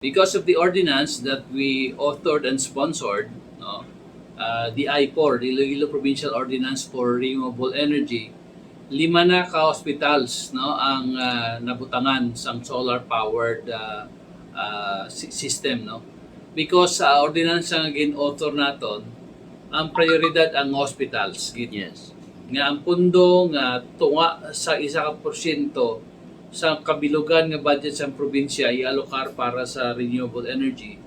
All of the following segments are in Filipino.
Because of the ordinance that we authored and sponsored, no, uh, the I-4, the Iloilo Provincial Ordinance for Renewable Energy, lima na ka-hospitals no, ang uh, nabutangan sa solar-powered uh, uh, system. No? Because sa ordinance nga gin-author naton, ang prioridad ang hospitals. Yes. nga ang pundo nga tunga sa isa ka porsyento sa kabilugan nga budget sa probinsya i-alokar para sa renewable energy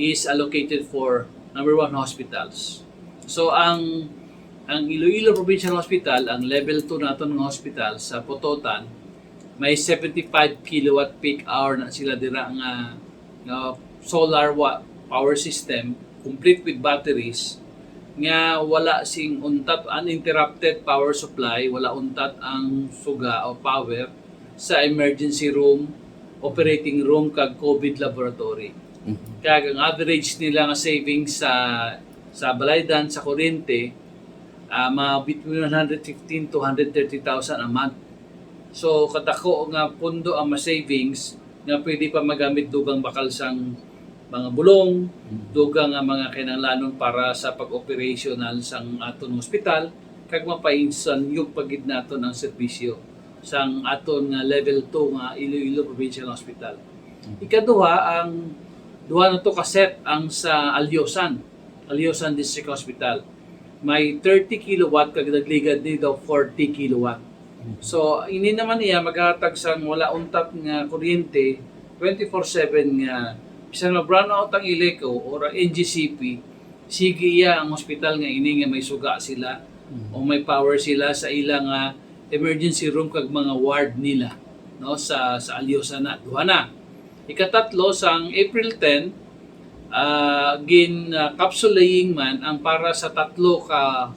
is allocated for number one hospitals. So ang ang Iloilo Provincial Hospital, ang level 2 naton nga hospital sa Pototan, may 75 kilowatt peak hour na sila dira nga, nga solar wa- power system complete with batteries nga wala sing untat uninterrupted power supply, wala untat ang suga o power sa emergency room, operating room kag COVID laboratory. Kaya ang average nila nga savings sa sa balaydan sa kuryente ah, mga between 115 to 130,000 a month. So katako nga pundo ang ma-savings nga pwede pa magamit dugang bakal sang mga bulong, dugang nga mga kinahanglanon para sa pag-operational sang aton hospital kag mapainsan yung pagid naton ang serbisyo sang aton nga level 2 nga Iloilo Provincial Hospital. Ikaduha ang duha na to kaset ang sa Alyosan, Alyosan District Hospital. May 30 kilowatt kag nagligad ni daw 40 kilowatt. So ini naman niya maghatag sang wala untat nga kuryente 24/7 nga bisan ma brown out ang Ileco or ang NGCP sige iya ang hospital nga ini nga may suga sila o may power sila sa ilang nga emergency room kag mga ward nila no sa sa Alyosa na duha na ikatatlo sang April 10 ah gin uh, capsulaying man ang para sa tatlo ka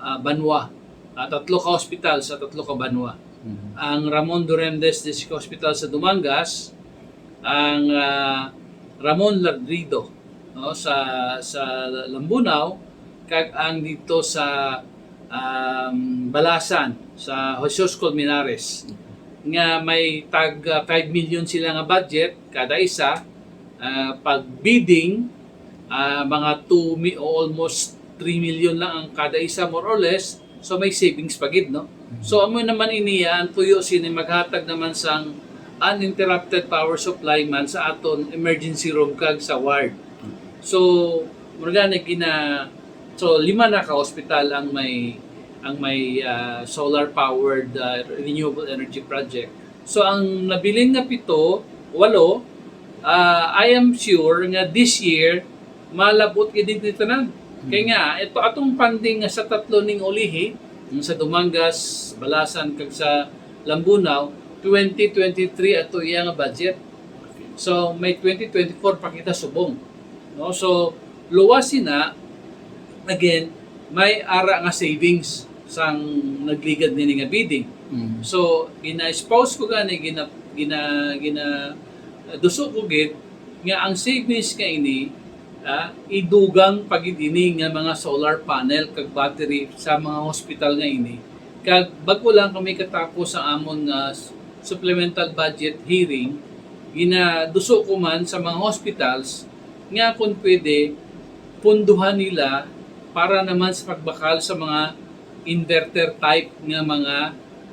ah, banwa Ah, tatlo ka hospital sa tatlo ka banwa. Ang Ramon Duremdes District Hospital sa Dumangas, ang ah, Ramon Ladrido no sa sa Lambunaw kag ang dito sa um, Balasan sa Jesus Colmenares nga may tag ah, 5 million sila nga budget kada isa Ah, pag bidding ah, mga 2 mi- almost 3 million lang ang kada isa more or less. So may savings pagid no? So amo naman iniya ang tuyo sini maghatag naman sang uninterrupted power supply man sa aton emergency room kag sa ward. So murga na gina so lima na ka hospital ang may ang may ah, solar powered ah, renewable energy project so ang nabilin nga pito walo ah, I am sure nga this year malabot gid ni tanan. Kaya nga ito atong funding nga sa tatlo ning ulihi sa Dumangas, Balasan kag sa Lambunaw 2023 ato iya nga budget. So may 2024 pa kita subong. No? So luwas na again may ara nga savings sang nagligad nini nga bidding. So gina-spouse ko gani gina gina gina duso ko gid nga ang savings nga ini ah, idugang pagidini nga mga solar panel kag battery sa mga hospital nga ini kag bago lang kami katapos ang amon nga s- supplemental budget hearing ginaduso ko man sa mga hospitals nga kung pwede punduhan nila para naman sa pagbakal sa mga inverter type nga mga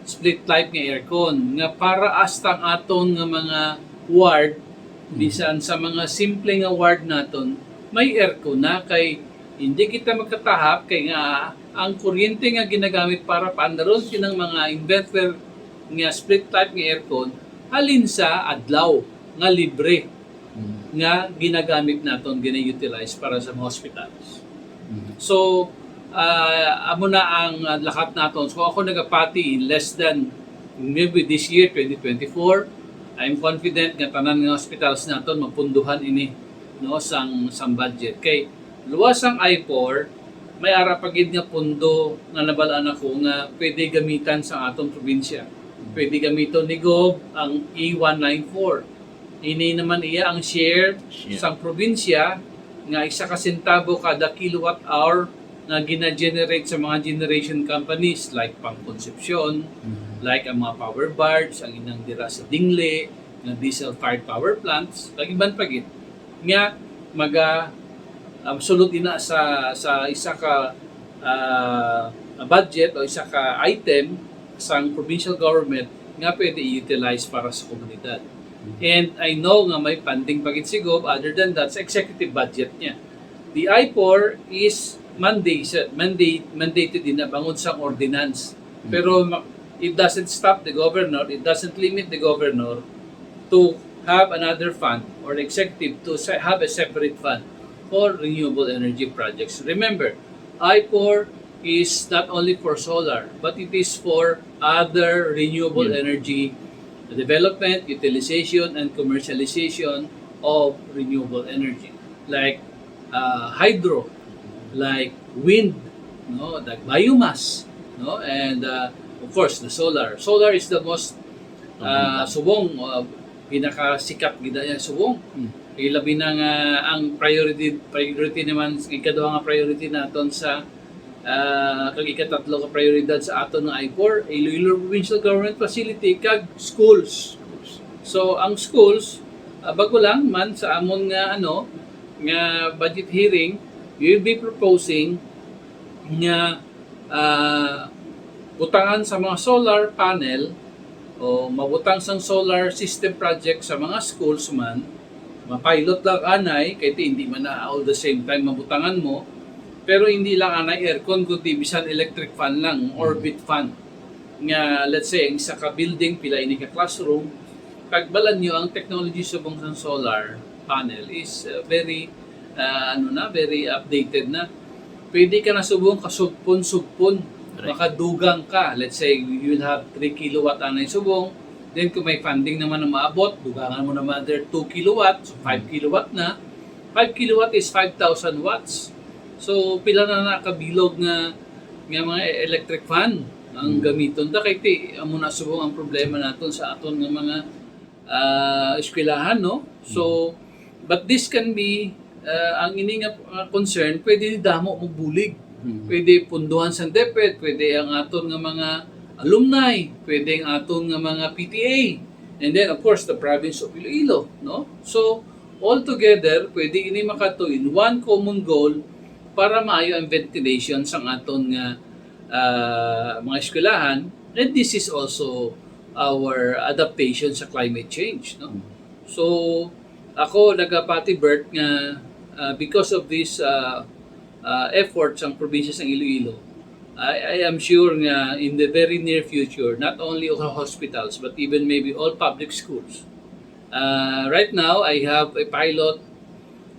split type nga aircon nga para astang aton nga mga ward bisan sa mga simple nga ward naton may aircon na kay hindi kita magkatahap kay nga ang kuryente nga ginagamit para paandaron kinang mga inverter nga split type nga aircon halin sa adlaw nga libre nga ginagamit naton gina-utilize para sa mga hospitals. So, ah, amo na ang ah, lakat naton. So ako nagapati in less than maybe this year 2024. I'm confident nga tanan nga hospitals naton mapunduhan ini no sang sang budget. Kay luwas ang I4 may ara pagid nga pundo nga nabalaan ako nga pwede gamitan sa atong probinsya. Pwede gamiton ni Gob ang E194. Ini naman iya ang share Share. sa probinsya nga isa ka sentabo kada kilowatt hour na gina-generate sa mga generation companies like Pangkonsepsyon, like ang mga power barge, ang inang dira sa Dingle, nga diesel fired power plants kag iban pagit nga maga um, sulod ina sa sa isa ka ah, budget o isa ka item sang provincial government nga pwede i-utilize para sa komunidad. And I know nga may funding pagit si Gov, other than that, sa executive budget niya. The I-4 is mandated, mandate, mandated din na bangon sa ordinance. Pero ma- it doesn't stop the governor, it doesn't limit the governor to have another fund or executive to have a separate fund for renewable energy projects. Remember, I-4 is not only for solar, but it is for other renewable Yeah. energy development, utilization, and commercialization of renewable energy, like uh, hydro, like wind, no, like biomass, no, and uh, of course the solar. Solar is the most uh, subong uh, pinakasikat gida yan subong. Mm. Ilabi na nga ang priority priority naman ikaduha nga priority naton sa uh, kag ikatatlo ka prioridad sa aton nga I4 Iloilo Provincial Government Facility kag schools. So ang schools uh, bago lang man sa amon nga ano nga budget hearing we will be proposing nga uh, butangan sa mga solar panel o mabutang sang solar system project sa mga schools man mapilot lang anay kay hindi man na all the same time mabutangan mo pero hindi lang anay aircon kundi bisan electric fan lang orbit fan. Nga let's say ang isa ka building pila ini ka classroom pagbalan nyo ang technology subong sa solar panel is uh, very uh, ano na very updated na. Pwede ka na subong kasugpon-sugpon Right. makadugang ka. Let's say you will have 3 kilowatt anay subong. Then kung may funding naman na maabot dugangan mo naman there 2 kilowatt. So 5 kilowatt na. 5 kilowatt is 5,000 watts so pila na nakabilog nga nga mga electric fan ang Mm. gamiton ta kay ti amo na subong ang problema naton sa aton nga mga ah, eskwelahan no so but this can be ah, ang ini nga ah, concern pwede ni damo mo bulig Mm. pwede punduhan sa DepEd, pwede ang aton nga mga alumni, pwede ang aton nga mga PTA, and then of course the province of Iloilo, no? So all together, pwede ini makato in one common goal para maayo ang ventilation sa aton nga ah, mga eskwelahan, and this is also our adaptation sa climate change, no? So ako nagapati Bert nga ah, because of this ah, uh, efforts ang probinsya ng Iloilo, I, I am sure nga in the very near future, not only all hospitals, but even maybe all public schools. Uh, right now, I have a pilot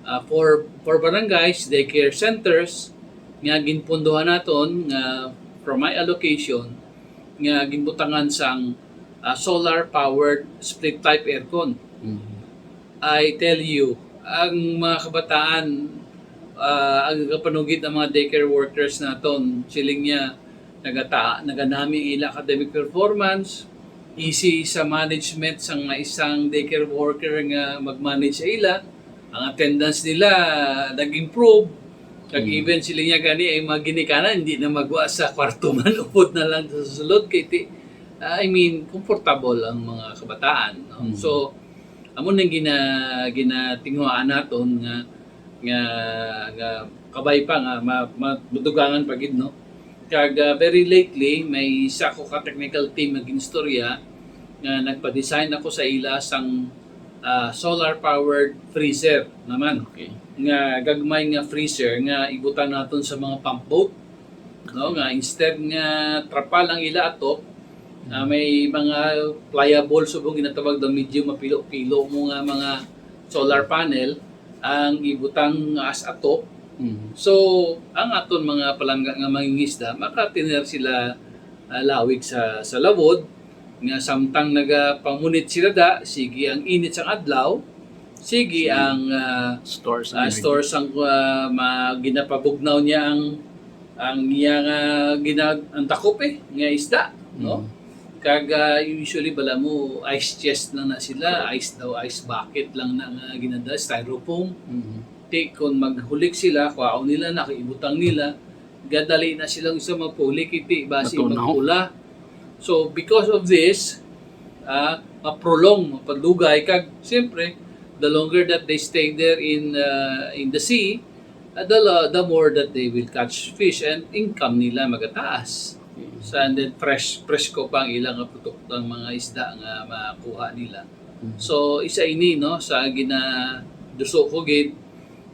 uh, for for barangays, daycare centers, nga ginpunduhan naton nga from my allocation nga ginbutangan sang uh, solar powered split type aircon. Mm. I tell you, ang mga kabataan, ah, ang kapanugid ng mga daycare workers naton, siling niya, nagata, naganami ila academic performance, easy sa management sa nga isang daycare worker nga mag-manage ila, ang attendance nila nag-improve, kag Mm. even sila niya gani ay mga ginikanan, hindi na magwa sa kwarto man, upod na lang sa sulod, kay ti, I mean, comfortable ang mga kabataan. No? Mm. So, amo nang gina ginatinguhaan naton nga nga nga kabay pa nga ma, madugangan pagid no kag uh, very lately may isa ko ka technical team nga ginstorya nga nagpa-design ako sa ila sang ah, solar powered freezer naman. Okay. nga gagmay nga freezer nga ibutan naton sa mga pump boat. No nga instead nga trapal ang ila ato ah, may mga pliable subong ginatawag na medyo mapilo-pilo mo nga mga solar panel ang ibutang as atop Mm. so ang aton mga palangga nga mangingisda makatiner sila ah, lawig sa sa lawod nga samtang nagapamunit sila da sige ang init sang adlaw sige Sige. ang ah, Stores. uh, stores ang uh, ma, ginapabugnaw niya ang ang iya nga gina ang takop eh nga isda no Mm. kag uh, usually bala mo ice chest lang na sila ice daw ice bucket lang na nga ginada styrofoam Mm. ti kung maghulik sila kwaon nila nakiibutang nila gadali na silang isa magpulik iti basi magpula so because of this ah ma-prolong mapadugay kag siyempre the longer that they stay there in uh, in the sea uh, the, the more that they will catch fish and income nila magataas. So and then fresh fresh ko pang ilang produkto ang mga isda nga makuha nila. So isa ini no sa gina duso ko gid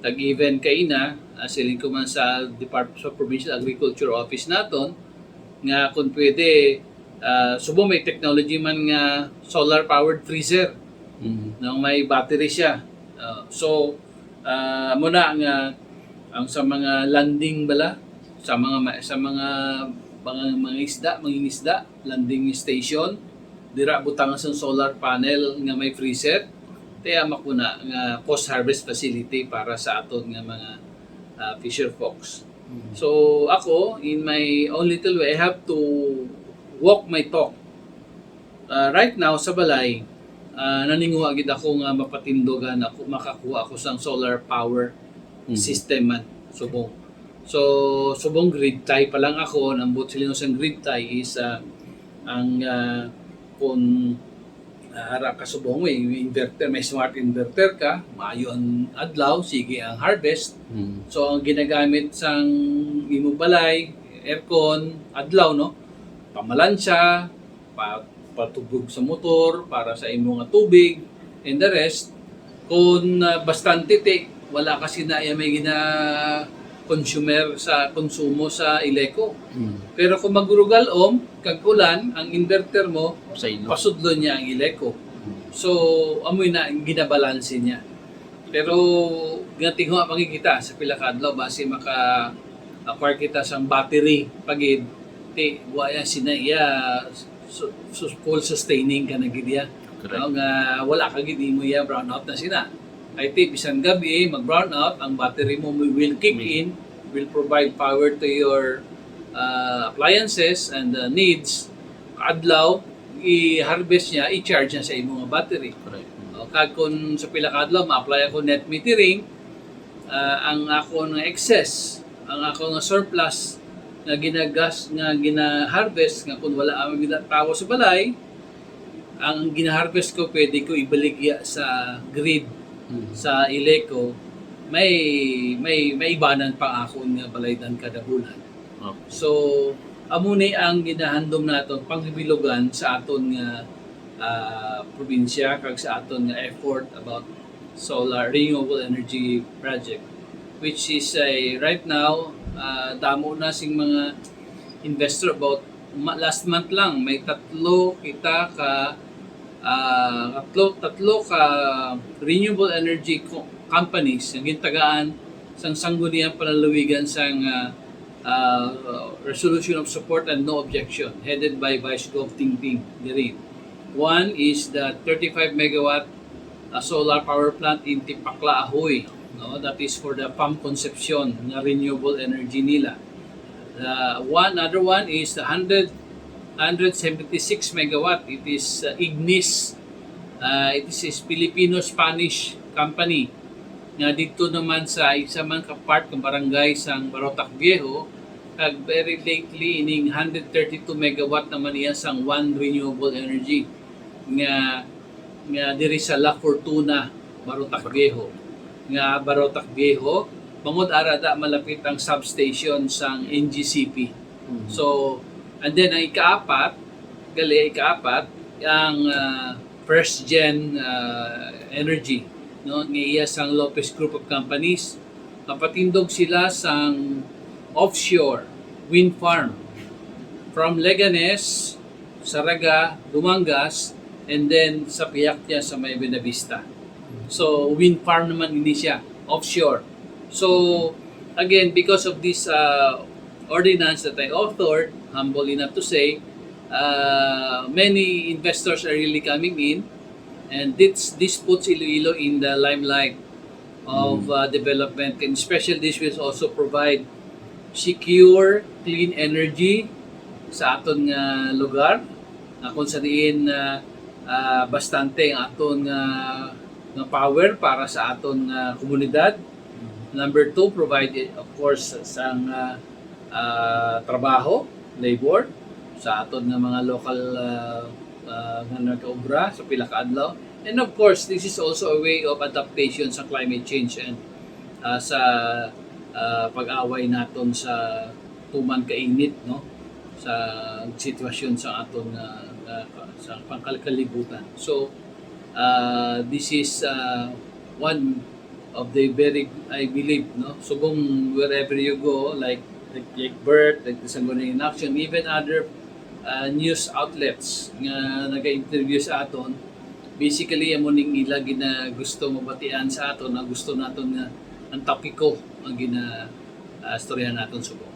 tag even kay ina uh, siling ko man sa Department of Provincial Agriculture Office naton nga kung pwede uh, subo may technology man nga solar powered freezer Mm. nang may battery siya. Uh, so uh, muna nga ang sa mga landing bala sa mga sa mga mga, mga isda, mga isda, landing station, dira butang sa solar panel nga may freezer. Kaya makuna nga post harvest facility para sa aton nga mga uh, fisher folks. So ako in my own little way I have to walk my talk. Uh, right now sa balay uh, naninguha gid ako nga mapatindogan ako makakuha ako sang solar power Mhm. system man subong. So subong grid tie pa lang ako nambot sila sang grid tie is uh, ang uh, kung uh, hara ka subong may inverter may smart inverter ka maayo ang adlaw sige ang harvest Mm. So ang ginagamit sang imong balay, aircon, adlaw no. Pamalansya, pa patubog sa motor para sa imong tubig and the rest kung uh, bastante te wala kasi na may gina consumer sa konsumo sa Ileco. Mm. Pero kung magrugal om kag ulan ang inverter mo pasudlo niya ang Ileco. So, amoy na ang ginabalanse niya. Pero, gating ho ang pangikita sa pila ka adlaw base maka acquire kita sang battery pagid ti waya sinaya so, so, full sustaining ka na gid ya. Correct. No, nga wala ka gid mo ya brown out na sina. Ay ti bisan gabi mag brown out ang battery mo will kick in will provide power to your uh, appliances and uh, needs adlaw i-harvest niya, i-charge niya sa imong battery. Correct. O, kag kung sa pila ka adlaw ma-apply ako net metering, ah, ang ako nga excess, ang ako nga surplus nga ginagas nga gina-harvest nga kung wala ang ginatawo sa balay, ang gina-harvest ko pwede ko ibaligya sa grid Mm. sa Ileco may may may ibanan pa ako nga balaydan kada bulan. Okay. So, amo ni ang ginahandom naton pangbibilogan sa aton nga ah, probinsya kag sa aton nga effort about solar renewable energy project which is a right now ah, damo na sing mga investor about last month lang may tatlo kita ka ah, tatlo tatlo ka renewable energy co- companies nga gintagaan sang sangguniang panalawigan sang ah, uh, resolution of support and no objection headed by Vice Gov Tingting Dirin. One is the 35 megawatt uh, solar power plant in Tipakla Ahoy. No, that is for the pump conception ng renewable energy nila. Uh, one other one is the 100 176 megawatt. It is uh, Ignis. Uh, it is a Filipino-Spanish company nga dito naman sa isa man ka part ng barangay sang Barotac Viejo kag very lately ining 132 megawatt naman iya sang one renewable energy nga nga diri sa La Fortuna Barotac Viejo nga Barotac Viejo bangod arada malapit ang substation sang NGCP Mm. So, and then ang ikaapat, gali ikaapat, ang uh, first gen uh, energy, no, nga iya sang Lopez Group of Companies. Kapatindog sila sang offshore wind farm from Leganes, Saraga, Dumangas, and then sa piyak niya sa may Benavista. So, wind farm naman ini siya, offshore. So, again, because of this uh, ordinance that I authored, humble enough to say, uh, many investors are really coming in, and this this puts Iloilo in the limelight of uh, development, and especially this will also provide secure, clean energy sa aton nga lugar, na kung sa diin uh, uh, bastante ang aton nga nga power para sa aton nga komunidad. Number two, provide of course sang uh, uh, trabaho, labor sa aton nga mga local uh, uh, nga nagkaubra sa pila ka adlaw. And of course, this is also a way of adaptation sa climate change and uh, sa uh, pag-away naton sa tuman kainit no sa sitwasyon sa aton uh, uh, sa pangkalkalibutan. So uh, this is uh, one of the very I believe no? Subong wherever you go like like, like BERT, like the Sangguniang Action, even other uh, news outlets nga naga-interview sa aton basically amo ning ila gina gusto mabatian sa aton na gusto naton nga ang topiko ang gina uh, storya naton subong